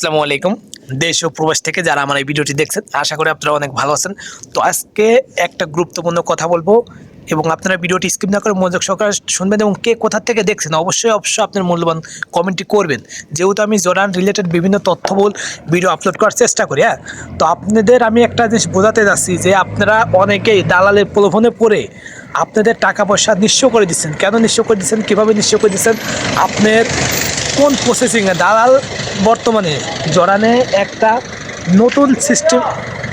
আসসালামু আলাইকুম। দেশ ও প্রবাস থেকে যারা আমার এই ভিডিওটি দেখছেন, আশা করি আপনারা অনেক ভালো আছেন। তো আজকে একটা গুরুত্বপূর্ণ কথা বলব এবং আপনারা ভিডিওটি স্কিপ না করে মনোযোগ সহকারে শুনবেন এবং কে কোথা থেকে দেখছেন, অবশ্যই অবশ্যই আপনার মূল্যবান কমেন্টটি করবেন। যেহেতু আমি জোরান রিলেটেড বিভিন্ন তথ্যবল ভিডিও আপলোড করার চেষ্টা করি হ্যাঁ? তো আপনাদের আমি একটা জিনিস বোঝাতে যাচ্ছি যে আপনারা অনেকেই দালালের প্রলোভনে পড়ে আপনাদের টাকা পয়সা নিঃস্ব করে দিচ্ছেন। কেন নিঃস্ব করে দিচ্ছেন? কীভাবে নিঃস্ব করে দিচ্ছেন? আপনার কোন প্রসেসিংয়ে দালাল বর্তমানে জড়ানে একটা নতুন সিস্টেম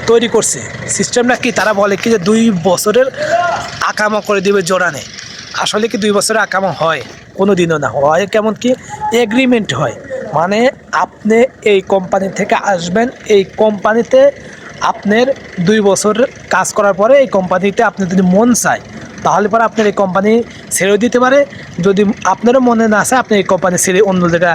তৈরি করছে। সিস্টেমটা কি? তারা বলে কি যে দুই বছরের আকামা করে দিবে জোরানে আসলে কি দুই বছরের আকামা হয়? কোনো দিনও না। হয় কেমন কি? এগ্রিমেন্ট হয়। মানে আপনি এই কোম্পানি থেকে আসবেন, এই কোম্পানিতে আপনার দুই বছর কাজ করার পরে এই কোম্পানিতে আপনি যদি মন চায় তাহলে পরে আপনার এই কোম্পানি ছেড়েও দিতে পারে। যদি আপনারও মনে না আসে আপনি এই কোম্পানি ছেড়ে অন্য জায়গা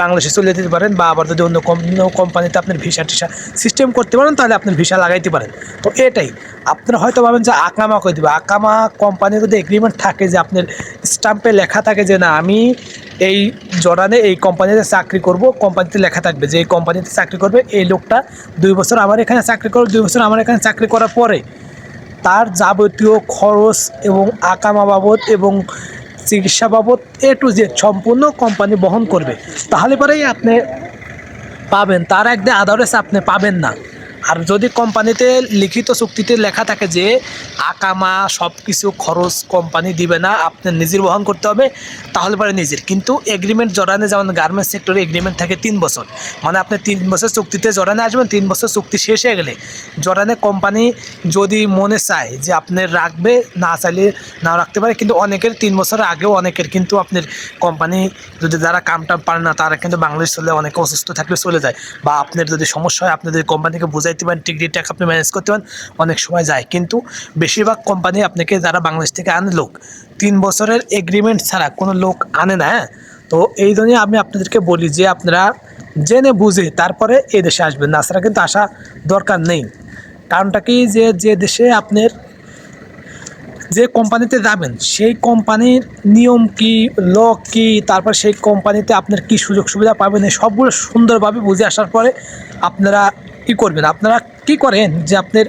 বাংলাদেশে চলে যেতে পারেন বা আবার যদি অন্য কোম্পানি কোম্পানিতে আপনার ভিসা টিসা সিস্টেম করতে পারেন, তাহলে আপনার ভিসা লাগাইতে পারেন। তো এটাই। আপনারা হয়তো ভাবেন যে আকামা করে দেবে? আকামা কোম্পানির যদি এগ্রিমেন্ট থাকে যে আপনার স্টাম্পে লেখা থাকে যে না, আমি এই জর্ডানে এই কোম্পানিতে চাকরি করব কোম্পানিতে লেখা থাকবে যে এই কোম্পানিতে চাকরি করবে, এই লোকটা দুই বছর আমার এখানে চাকরি করবে দুই বছর আমার এখানে চাকরি করার পরে তার যাবতীয় খরচ এবং আকামা বাবদ এবং চিকিৎসা বাবদ এ টু জেড সম্পূর্ণ কোম্পানি বহন করবে। তাহলে পরেই আপনি পাবেন। তার একদিন আদারেস আপনি পাবেন না। আর যদি কোম্পানিতে লিখিত চুক্তিতে লেখা থাকে যে আকামা সব কিছু খরচ কোম্পানি দিবে না, আপনি নিজের বহন করতে হবে, তাহলে পরে নিজের। কিন্তু এগ্রিমেন্ট জড়ানে, যেমন গার্মেন্টস সেক্টরে এগ্রিমেন্ট থাকে তিন বছর। মানে আপনি তিন বছর চুক্তিতে জড়ানে আসবেন, তিন বছর চুক্তি শেষ হয়ে গেলে। জড়ানে কোম্পানি যদি মনে চায় যে আপনি রাখবে, না চাইলে না রাখতে পারে, কিন্তু অনেকের তিন বছর আগেও অনেকের কিন্তু আপনার কোম্পানি যদি যারা কামটা পারে না, তারা কিন্তু বাংলাদেশ চলে অনেকে অসুস্থ থাকলে চলে যায়। বা আপনার যদি সমস্যা হয়, আপনি যদি কোম্পানিকে বুঝাইতে পারেন টিকিট টাকা আপনি ম্যানেজ করতে পারেন, অনেক সময় যায়। কিন্তু বেশিরভাগ কোম্পানি আপনাকে যারা বাংলাদেশ থেকে আনে লোক, তিন বছরের এগ্রিমেন্ট ছাড়া কোনো লোক আনে না হ্যাঁ? তো এই জন্যই আমি আপনাদেরকে বলি যে আপনারা জেনে বুঝে তারপরে এই দেশে আসবেন না। ছাড়া কিন্তু আসা দরকার নেই। কারণটা কি যে যে দেশে আপনার যে কোম্পানিতে যাবেন, সেই কোম্পানির নিয়ম কি ল কি, তারপর সেই কোম্পানিতে আপনার কি সুযোগ সুবিধা পাবেন সবগুলো সুন্দরভাবে বুঝে আসার পরে আপনারা কি করবেন? আপনারা কি করেন যে আপনার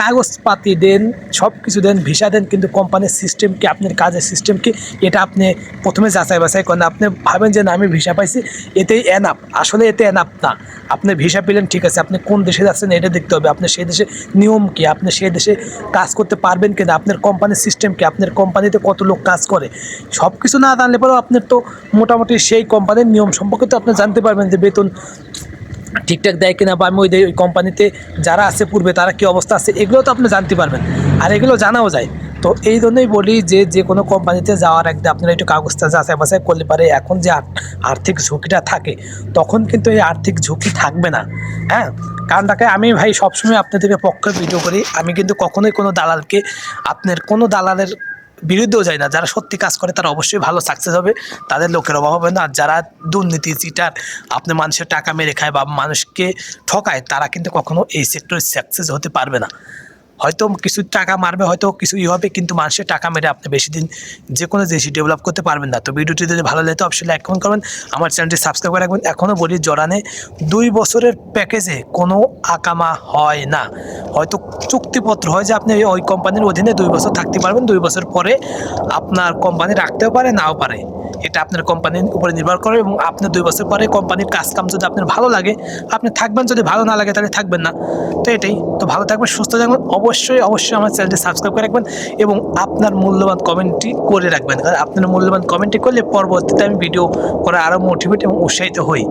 কাগজপাতি দেন সব কিছু দেন, ভিসা দেন, কিন্তু কোম্পানির সিস্টেম কি, আপনার কাজের সিস্টেম কি, এটা আপনি প্রথমে যাচাই বাছাই করেন। আপনি ভাবেন যে না, আমি ভিসা পাইছি, এতেই এনাপ আসলে এতে এনাপ না। আপনি ভিসা পেলেন, ঠিক আছে। আপনি কোন দেশে যাচ্ছেন, এটা দেখতে হবে। আপনি সেই দেশে নিয়ম কি? আপনি সেই দেশে কাজ করতে পারবেন কিনা? আপনার কোম্পানির সিস্টেম কি? আপনার কোম্পানিতে কত লোক কাজ করে? সব কিছু না জানলে পরেও আপনার তো মোটামুটি সেই কোম্পানির নিয়ম সম্পর্কে তো আপনি জানতে পারবেন যে বেতন ঠিকঠাক দেয় কিনা বা আমি ওই ওই কোম্পানিতে যারা আছে পূর্বে, তারা কী অবস্থা আছে, এগুলো তো আপনি জানতে পারবেন। আর এগুলো জানাও যায়। তো এই জন্যই বলি যে যে কোনো কোম্পানিতে যাওয়ার একদিন আপনারা একটু কাগজটা যাচাই বাছাই করলে পারে, এখন যে আর্থিক ঝুঁকিটা থাকে, তখন কিন্তু এই আর্থিক ঝুঁকি থাকবে না। হ্যাঁ? কারণটাকে আমি ভাই সবসময় আপনাদেরকে পক্ষে ভিডিও করি। আমি কিন্তু কখনোই কোনো দালালকে, আপনার কোনো দালালের বিরুদ্ধেও যায় না। যারা সত্যি কাজ করে, তারা অবশ্যই ভালো সাকসেস হবে। তাদের লোকের অভাব হবে না। আর যারা দুর্নীতি, চিটার, আপনি মানুষের টাকা মেরে খায় বা মানুষকে ঠকায়, তারা কিন্তু কখনো এই সেক্টরে সাকসেস হতে পারবে না। হয়তো কিছু টাকা মারবে, হয়তো কিছু ই হবে, কিন্তু মানুষের টাকা মেরে আপনি বেশি দিন যে কোনো জিনিস ডেভেলপ করতে পারবেন না। তো ভিডিওটি যদি ভালো লাগে, তো অবশ্যই লাইক কমেন্ট করবেন। আমার চ্যানেলটি সাবস্ক্রাইব করে রাখবেন। এখনও বলি, জরানে দুই বছরের প্যাকেজে কোনো আকামা হয় না। হয়তো চুক্তিপত্র হয় যে আপনি ওই কোম্পানির অধীনে দুই বছর থাকতে পারবেন। দুই বছর পরে আপনার কোম্পানি রাখতেও পারে, নাও পারে। এটা আপনার কোম্পানির উপরে নির্ভর করে এবং আপনার দুই বছর পরে কোম্পানির কাজ কাম যদি আপনার ভালো লাগে, আপনি থাকবেন যদি ভালো না লাগে তাহলে থাকবেন না। তো এটাই। তো ভালো থাকবেন, সুস্থ থাকবেন, অবশ্যই অবশ্যই আমার চ্যানেলটি সাবস্ক্রাইব করে রাখবেন এবং আপনার মূল্যবান কমেন্টটি করে রাখবেন। কারণ আপনার মূল্যবান কমেন্টটি করলে পরবর্তীতে আমি ভিডিও করা আরও মোটিভেট এবং উৎসাহিত হই।